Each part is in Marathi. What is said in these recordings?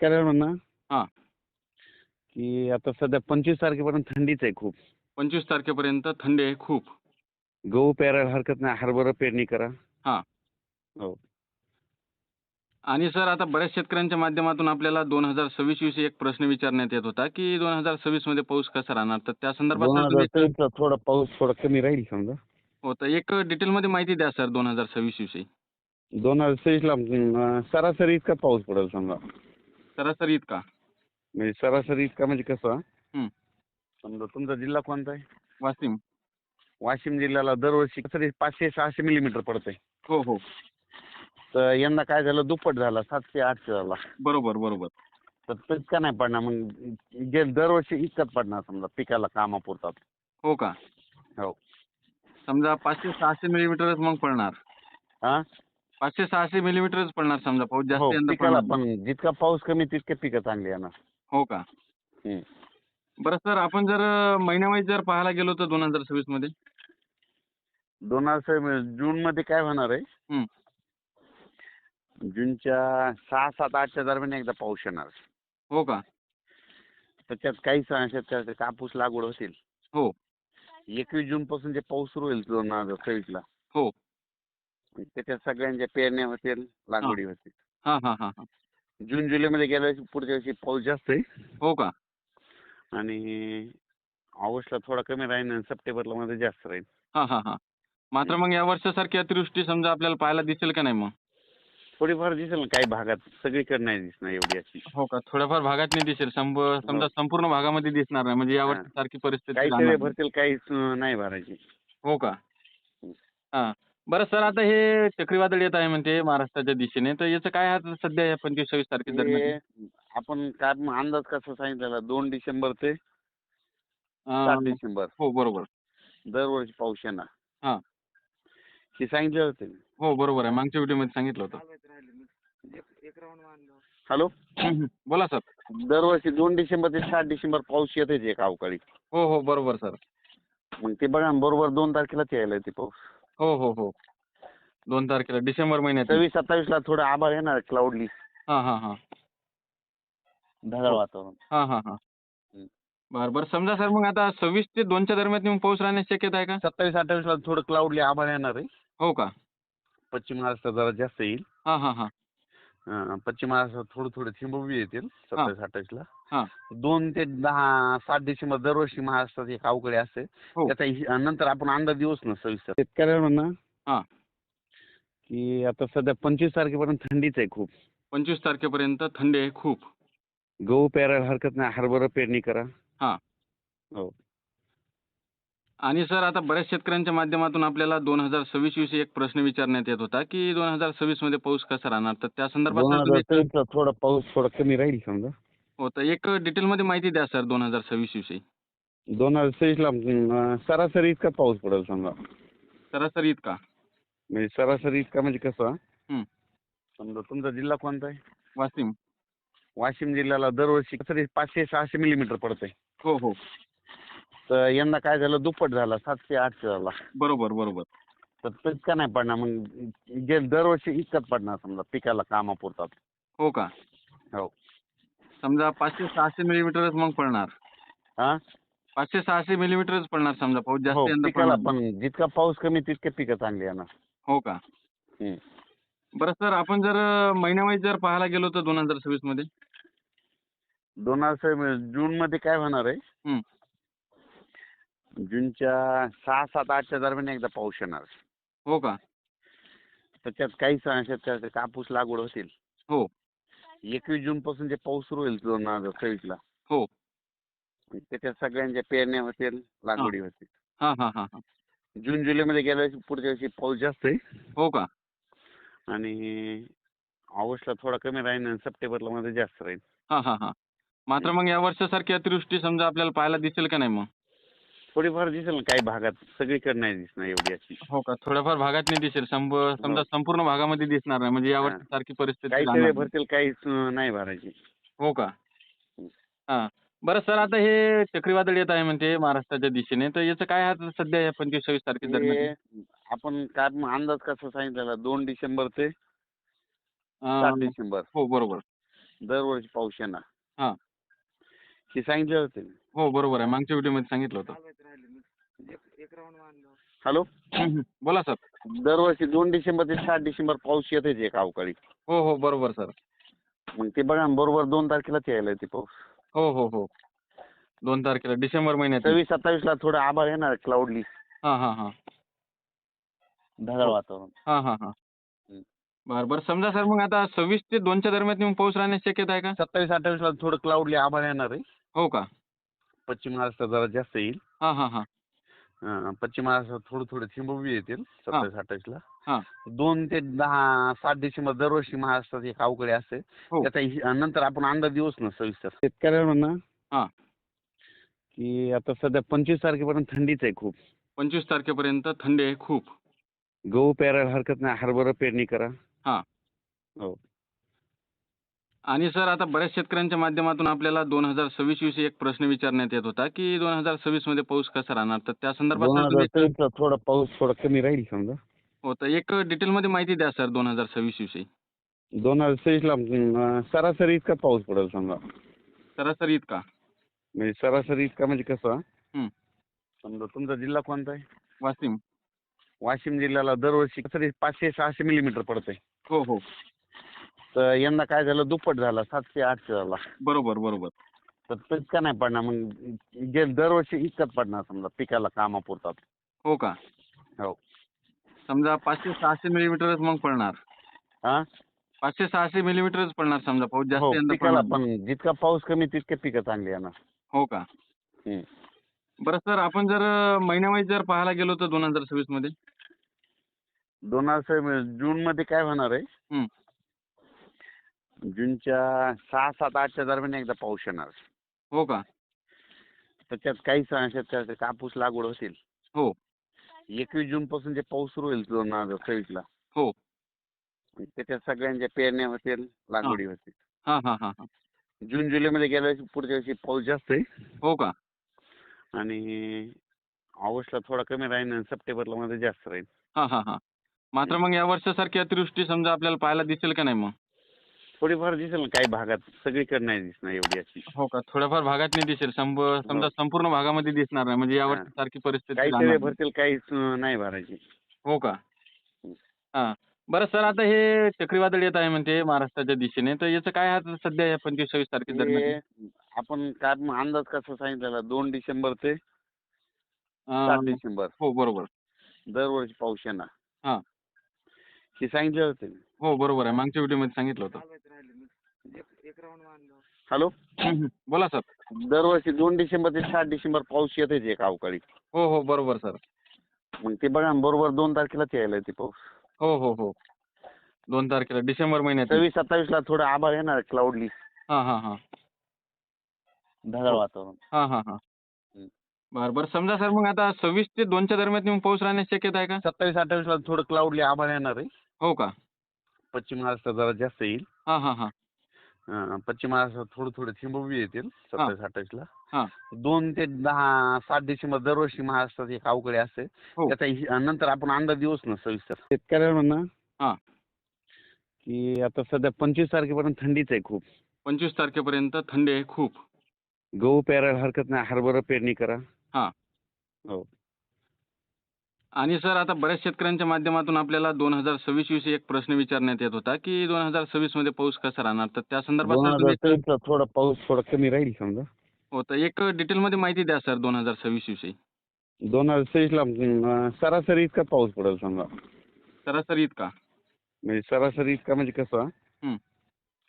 शेतकऱ्यांना हां. की आता सध्या पंचवीस तारखेपर्यंत थंडीच आहे खूप. पंचवीस तारखेपर्यंत थंडी आहे खूप. गहू पेरायला हरकत नाही हरभरा पेरणी करा. हां. हो. आणि सर आता बऱ्याच शेतकऱ्यांच्या माध्यमातून आपल्याला दोन हजार सव्वीस विषयी एक प्रश्न विचारण्यात येत होता की दोन हजार सव्वीसमध्ये पाऊस कसा राहणार? तर त्या संदर्भात दोन सर हजार तुम्ही थोडा पाऊस थोडा कमी राहील समजा. हो तर एक डिटेलमध्ये माहिती द्या सर दोन हजार सव्वीस विषयी. दोन हजार तेवीसला अं, सरासरी इतका पाऊस पडेल समजा. सरासरी इतका? म्हणजे सरासरी इतका म्हणजे कसं? हं. समजा तुमचा जिल्हा कोणता आहे? वाशिम. वाशिम जिल्ह्याला दरवर्षी तरी पाचशे सहाशे मिलीमीटर पडतंय. हो हो. तर यंदा काय झालं? दुप्पट झाला सातशे आठशे झाला. बरोबर बरोबर. तर तितका नाही पडणार मग जे दरवर्षी इतकाच पडणार समजा पिकाला कामापुरतात हो का? हो. समजा पाचशे सहाशे मिलीमीटरच मग पडणार. हा पाचशे सहाशे मिलीमीटरच पडणार समजा पाऊस हो जास्त यंदा पिकाला पडणार. नाही. पण जितका पाऊस कमी तितके पिकं चांगली येणार. हो का. बरं सर आपण जर महिन्यावाईज जर पाहायला गेलो तर दोन हजार सव्वीसमध्ये? दोन हजार जून मध्ये काय होणार आहे. जूनच्या सहा सात आठच्या दरम्यान एकदा पाऊस येणार. हो का? त्याच्यात काही सा- शेतकऱ्याचे कापूस लागवड होतील. हो. एकवीस जून पासून जे पाऊस सुरू होईल दोन हजार सव्वीसला हो. त्याच्यात सगळ्यांच्या पेरण्या होतील लागवडी होतील. हां हां हां हां. जून जुलैमध्ये गेल्या वर्षी पुढच्या वर्षी पाऊस जास्त आहे. हो का? आणि ऑगस्टला थोडा कमी राहील आणि सप्टेंबरला मध्ये जास्त राहील हां हां हां. मात्र मग या वर्षासारखी अतिवृष्टी समजा आपल्याला पाहायला दिसेल का नाही मग? थोडीफार दिसेल ना काही भागात सगळीकडे नाही दिसणार एवढी अशी. हो का? थोड्याफार भागात नाही दिसेल संभ समजा संपूर्ण भागामध्ये दिसणार नाही म्हणजे या हां. वर्षासारखी परिस्थिती काही राहणार सगळे नाही. भरतील काही नाही भरायची. हो का? हां. बरं सर आता हे चक्रीवादळ येत आहे म्हणते महाराष्ट्राच्या दिशेने तर याचं काय आहे आता सध्या या पंचवीस सव्वीस तारखे हे दरम्यान? आपण काय अंदाज कसा सांगितलेला? दोन डिसेंबर ते सात अं, डिसेंबर. हो बरोबर. दरवर्षी पाऊस येणार. हां. हे सांगितलं होतं. हो बरोबर आहे. मागच्या व्हिडिओमध्ये सांगितलं होतं. हॅलो? बोला सर. दरवर्षी दोन डिसेंबर ते सात डिसेंबर पाऊस येतेच एक अवकाळी. हो हो बरोबर सर. मग ते बघा ना, बरोबर दोन तारखेलाच यायला ते पाऊस. हो हो हो. दोन तारखेला डिसेंबर महिन्यात. सव्वीस सत्तावीस ला थोडं आभाळ येणार क्लाउडली हां हां हां. ढगाळ वातावरण. हां हां हां. बरं बरं. समजा सर मग आता सव्वीस ते दोनच्या दरम्यान मग पाऊस राहण्याची शक्यता आहे का? सत्तावीस अठ्ठावीस ला थोडं क्लाउडली आभाळ येणार आहे. हो का? पश्चिम महाराष्ट्रात जरा जास्त येईल. हां हां हां. अं, पश्चिम महाराष्ट्रात थोडं थोडं थिंबवी येतील सत्तावीस अठ्ठावीस ला. दोन ते दहा सात डिसेंबर दरवर्षी महाराष्ट्रात एक अवकाळी असते हो. त्याचा हि- नंतर आपण अंदाज देऊच ना सविस्तर शेतकऱ्यांना हां. की आता सध्या पंचवीस तारखेपर्यंत थंडीच आहे खूप पंचवीस तारखेपर्यंत थंडी आहे खूप गहू पेरायला हरकत नाही हरभरा पेरणी करा हां. हो आणि सर आता बऱ्याच शेतकऱ्यांच्या माध्यमातून आपल्याला दोन हजार सव्वीस विषयी एक प्रश्न विचारण्यात येत होता की दोन हजार सव्वीसमध्ये पाऊस कसा राहणार? तर त्या संदर्भात दोन हजार तेवीसला थोडा पाऊस थोडा कमी राहील समजा. हो तर एक डिटेलमध्ये माहिती द्या सर दोन हजार सव्वीस विषयी. दोन हजार तेवीसला अं, सरासरी इतका पाऊस पडेल समजा. सरासरी इतका? म्हणजे सरासरी इतका म्हणजे कसं? हं. समजा तुमचा जिल्हा कोणता आहे? वाशिम. वाशिम जिल्ह्याला दरवर्षी पाचशे सहाशे मिलीमीटर पडतंय. हो हो. तर यंदा काय झालं दुप्पट झाला सातशे आठशे झाला. बरोबर बरोबर. तर तितका नाही पडणार? मग जे दरवर्षी इतकाच पडणार समजा पिकाला कामापुरतात हो का? हो. समजा पाचशे सहाशे मिलीमीटरच मग पडणार. हा पाचशे सहाशे मिलीमीटरच पडणार समजा पाऊस जास्त हो यंदा पिकाला पडणार. पण जितका पाऊस कमी तितके पिकं चांगली येणार. हो का? हं. बरं सर आपण जर महिन्यावाईज जर पाहायला गेलो तर दोन हजार सव्वीसमध्ये दोन हजार जून मध्ये काय होणार आहे? हं. जूनच्या सहा सात आठच्या दरम्यान एकदा पाऊस येणार. हो का? त्याच्यात काही कापूस लागवड होतील. हो. एकवीस जून पासून जे पाऊस सुरू होईल दोन हजार सव्वीसला. हो. त्याच्यात सगळ्यांच्या पेरण्या होतील लागवडी होतील. हां हां हां हां. जून जुलैमध्ये गेल्या वर्षी पुढच्या वर्षी पाऊस जास्त आहे. हो का? आणि ऑगस्टला थोडा कमी राहील आणि सप्टेंबरला मध्ये जास्त राहील हां हां हां. मात्र मग या वर्षासारखी अतिवृष्टी समजा आपल्याला पाहायला दिसेल का नाही मग? थोडीफार दिसेल ना काही भागात. सगळीकडे नाही दिसणार एवढी अशी. हो का? थोड्याफार भागात नाही दिसेल. संभ समजा संपूर्ण भागामध्ये दिसणार नाही. म्हणजे या हां. वर्षासारखी परिस्थिती काही राहणार सगळे नाही. भरतील काही नाही भरायची. हो का? हां. बरं सर आता हे चक्रीवादळ येत आहे म्हणते महाराष्ट्राच्या दिशेने. तर याचं काय आहे आता सध्या या पंचवीस सव्वीस तारखे हे दरम्यान? आपण काय मग अंदाज कसा सांगितलेला? दोन डिसेंबर ते सात अं, डिसेंबर. हो बरोबर. दरवर्षी पाऊस येणार. हा. हे सांगितलं होते. हो बरोबर आहे. मागच्या व्हिडिओमध्ये सांगितलं होतं. हॅलो हम्म, हम्म. बोला सर दरवर्षी दोन डिसेंबर ते सात डिसेंबर पाऊस येतेच एक अवकाळी. हो हो. बरोबर सर मग ते बघा ना बरोबर दोन तारखेलाच यायला ते पाऊस. हो हो हो. दोन तारखेला डिसेंबर महिन्यात. सव्वीस सत्तावीसला थोडं आभाळ येणार क्लाउडली हां हां हां. ढगाळ वातावरण. हां हां हां. हम्म. बरं बरं. समजा सर मग आता सव्वीस ते दोनच्या दरम्यान मग पाऊस राहण्याची शक्यता आहे का? सत्तावीस अठ्ठावीसला थोडं क्लाउडली आभाळ येणार आहे. हो का? पश्चिम महाराष्ट्रात जरा जास्त येईल. हां हां हां. अं, पश्चिम महाराष्ट्रात थोडं थोडं थिंबवी येतील सत्तावीस अठ्ठावीसला. हां. दोन ते दहा सात डिसेंबर दरवर्षी महाराष्ट्रात एक अवकाळी असते. हो. त्याचा हि- नंतर आपण अंदाज देऊच ना सविस्तर. शेतकऱ्यांना हां. की आता सध्या पंचवीस तारखेपर्यंत थंडीच आहे खूप. पंचवीस तारखेपर्यंत थंडी आहे खूप. गहू पेरायला हरकत नाही हरभरा पेरणी करा. आणि सर आता बऱ्याच शेतकऱ्यांच्या माध्यमातून आपल्याला दोन हजार सव्वीस विषयी एक प्रश्न विचारण्यात येत होता की दोन हजार सव्वीसमध्ये पाऊस कसा राहणार? तर त्या संदर्भात दोन सर हजार तुम्ही तेवीसला थोडा पाऊस थोडा कमी राहील समजा. हो तर एक डिटेलमध्ये माहिती द्या सर दोन हजार सव्वीस विषयी. दोन हजार तेवीसला अं, सरासरी इतका पाऊस पडेल समजा. सरासरी इतका? म्हणजे सरासरी इतका म्हणजे कसं? हं. समजा तुमचा जिल्हा कोणता आहे? वाशिम. वाशिम जिल्ह्याला दरवर्षी पाचशे सहाशे मिलीमीटर पडतंय. हो हो. तर यंदा काय झालं दुप्पट झाला सातशे आठशे झाला. बरोबर बरोबर. तर तो इतका नाही पडणार? मग जे दरवर्षी इतकाच पडणार समजा पिकाला कामापुरतात हो का? हो. समजा पाचशे सहाशे मिलीमीटरच मग पडणार. हा पाचशे सहाशे मिलीमीटरच पडणार समजा पाऊस हो जास्त यंदा पिकाला पडणार. पण जितका पाऊस कमी तितके पिकं चांगली येणार. हो का? हं. बरं सर आपण जर महिन्यावाईज जर पाहायला गेलो तर दोन हजार सव्वीसमध्ये दोन हजार जून मध्ये काय होणार आहे? हं. जूनच्या सहा सात आठच्या दरम्यान एकदा पाऊस येणार. हो का? त्याच्यात काही शेतकऱ्याचे कापूस लागवड होतील. हो. एकवीस जून पासून जे पाऊस सुरू होईल दोन हजार सव्वीसला हो. त्याच्यात सगळ्यांच्या पेरण्या होतील लागवडी होतील. हां हां हां जून जुलैमध्ये गेल्या वर्षी पुढच्या वर्षी पाऊस जास्त आहे. हो का? आणि ऑगस्टला थोडा कमी राहील आणि सप्टेंबरला मध्ये जास्त राहील हां हां हां. मात्र मग या वर्षासारखी अतिवृष्टी समजा आपल्याला पाहायला दिसेल का नाही मग? थोडीफार दिसेल ना काही भागात. सगळीकडे नाही दिसणार एवढी अशी. हो का? थोड्याफार भागात नाही दिसेल. समजा संपूर्ण भागामध्ये दिसणार नाही. म्हणजे या हां. वर्षासारखी परिस्थिती काही राहणार तरी नाही. भरतील काही अं, नाही भरायची. हो का? हां. बरं सर आता हे चक्रीवादळ येत आहे म्हणते महाराष्ट्राच्या दिशेने. तर याचं काय आहे सध्या या पंचवीस सव्वीस तारखे हे दरम्यान? आपण काय अंदाज कसा सांगितलेला? दोन डिसेंबर ते सात अं, डिसेंबर. हो बरोबर. दरवर्षी पाऊस येणार. हां. हे सांगितले होते. हो बरोबर आहे. मागच्या व्हिडिओमध्ये सांगितलं होतं. हॅलो हम्म. बोला सर. दरवर्षी दोन डिसेंबर ते सात डिसेंबर पाऊस येतेच एक अवकाळी. हो हो. बरोबर सर. मग ते बघा ना बरोबर दोन तारखेलाच यायला ते पाऊस. हो हो हो. दोन तारखेला डिसेंबर महिन्यात. सव्वीस सत्तावीसला थोडं आभाळ येणार क्लाउडली हां हां हां. ढगाळ वातावरण. हां हां हां. बरं बरं. समजा सर मग आता सव्वीस ते दोनच्या दरम्यान पाऊस राहण्याची शक्यता आहे का? सत्तावीस अठ्ठावीसला थोडं क्लाउडली आभाळ येणार आहे. हो का? पश्चिम महाराष्ट्रात जरा जास्त येईल. हां हां हां. अं, पश्चिम महाराष्ट्रात थोडं थोडं थिंबवी येतील सत्तावीस अठ्ठावीसला हां. दोन ते दहा सात डिसेंबर दरवर्षी महाराष्ट्रात एक अवकाळी असते. हो. त्याचा हि- नंतर आपण अंदाज देऊच ना सविस्तर. शेतकऱ्यांना हां. की आता सध्या पंचवीस तारखेपर्यंत थंडीच आहे खूप. पंचवीस तारखेपर्यंत थंडी आहे खूप. गहू पेरायला हरकत नाही हरभरा पेरणी करा. हां. हो. आणि सर आता बऱ्याच शेतकऱ्यांच्या माध्यमातून आपल्याला दोन हजार सव्वीस विषयी एक प्रश्न विचारण्यात येत होता की दोन हजार सव्वीसमध्ये पाऊस कसा राहणार? तर त्या संदर्भात दोन सर हजार तुम्ही तेवीसला थोडा पाऊस थोडा कमी राहील समजा. हो तर एक डिटेलमध्ये माहिती द्या सर दोन हजार सव्वीस विषयी. दोन हजार तेवीसला अं, सरासरी इतका पाऊस पडेल समजा. सरासरी इतका? म्हणजे सरासरी इतका म्हणजे कसं? हं.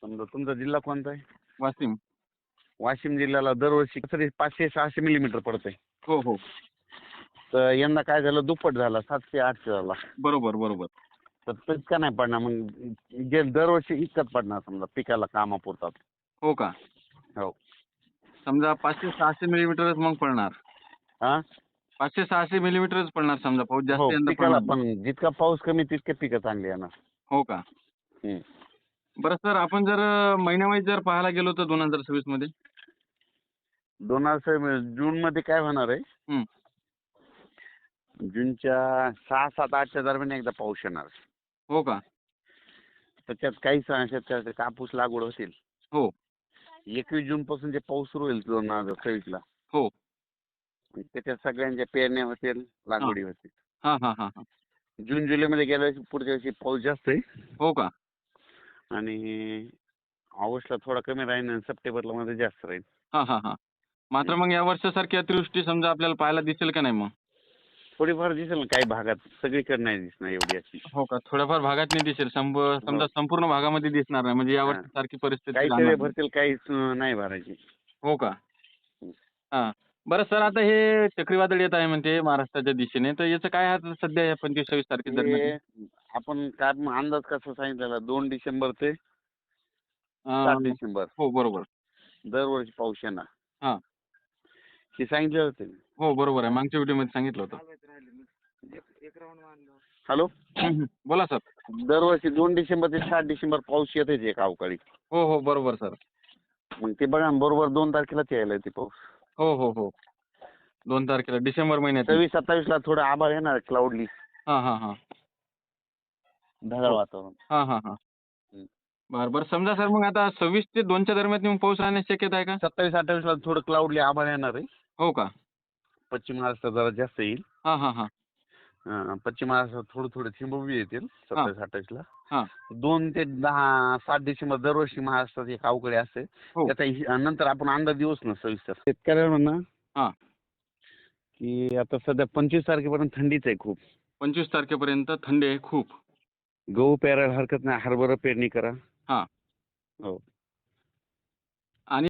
समजा तुमचा जिल्हा कोणता आहे? वाशिम. वाशिम जिल्ह्याला दरवर्षी पाचशे सहाशे मिलीमीटर पडतंय. हो हो. तर यंदा काय झालं दुप्पट झाला सातशे आठशे झाला. बरोबर बरोबर. तर तो इतका नाही पडणार मग जे दरवर्षी इतकाच पडणार समजा पिकाला कामापुरतात हो का? हो. समजा पाचशे सहाशे मिलीमीटरच मग पडणार. हा पाचशे सहाशे मिलीमीटरच पडणार समजा पाऊस हो जास्त यंदा पिकाला पडणार. पण जितका पाऊस कमी तितके पिकं चांगली येणार. हो का? हं. बरं सर आपण जर महिन्यावाईज जर पाहायला गेलो तर दोन हजार सव्वीसमध्ये दोन हजार जून मध्ये काय होणार आहे? हं. जूनच्या सहा सात आठच्या दरम्यान एकदा पाऊस येणार. हो का? त्याच्यात काही शेतकऱ्याचे कापूस लागवड होतील. हो. एकवीस जून पासून जे पाऊस सुरू होईल दोन हजार सव्वीसला हो. त्याच्यात सगळ्यांच्या पेरण्या होतील लागवडी होतील. हां हां हां हां. जून जुलैमध्ये गेल्या वर्षी पुढच्या वर्षी पाऊस जास्त आहे. हो का? आणि ऑगस्टला थोडा कमी राहील आणि सप्टेंबरला मध्ये जास्त राहील हां हां हां. मात्र मग या वर्षासारखी अतिवृष्टी समजा आपल्याला पाहायला दिसेल का नाही मग? थोडीफार दिसेल ना काही भागात? सगळीकडे नाही दिसणार एवढी अशी. हो का? थोड्याफार भागात नाही दिसेल. संप समजा संपूर्ण भागामध्ये दिसणार नाही. म्हणजे या हां. वर्षासारखी परिस्थिती काही राहणार. भरतील काही अं, नाही भरायची. हो का? हां. बरं सर आता हे चक्रीवादळ येत आहे म्हणते महाराष्ट्राच्या दिशेने. तर याचं काय आता सध्या या पंचवीस सव्वीस तारखे दरम्यान? हे आपण काय अंदाज कसा सांगितलेला? दोन डिसेंबर ते सात अं, डिसेंबर. हो बरोबर. दरवर्षी पाऊस येणार. हां. हे सांगितलं होते. हो बरोबर आहे. मागच्या व्हिडिओमध्ये सांगितलं होतं. हॅलो बोला सर. दरवर्षी दोन डिसेंबर ते सात डिसेंबर पाऊस येतेच एक अवकाळी. हो हो. बरोबर सर. मग ते बघा ना, बरोबर दोन तारखेलाच यायला ते पाऊस. हो हो हो. दोन तारखेला डिसेंबर महिन्यात सव्वीस सत्तावीस ला थोडं आभाळ येणार क्लाउडली हां हां हां. ढगाळ वातावरण. हां हां हां. बरं बरं. समजा सर मग आता सव्वीस ते दोनच्या दरम्यान येऊन पाऊस राहण्याची शक्यता आहे का? सत्तावीस अठ्ठावीस ला थोडं क्लाउडली आभाळ येणार आहे. हो का? पश्चिम महाराष्ट्रात जरा जास्त येईल. हां हां हां. अं, पश्चिम महाराष्ट्रात थोडं थोडं थिंबवी येतील सत्तावीस अठ्ठावीस ला. हां. दोन ते दहा सात डिसेंबर दरवर्षी महाराष्ट्रात एक अवकाळी असते. हो. त्याचा हि- नंतर आपण अंदाज देऊच ना सविस्तर. शेतकऱ्यांना हां. की आता सध्या पंचवीस तारखेपर्यंत थंडीच आहे खूप. पंचवीस तारखेपर्यंत थंडी आहे खूप. गहू पेरायला हरकत नाही हरभरा पेरणी करा. हां. हो.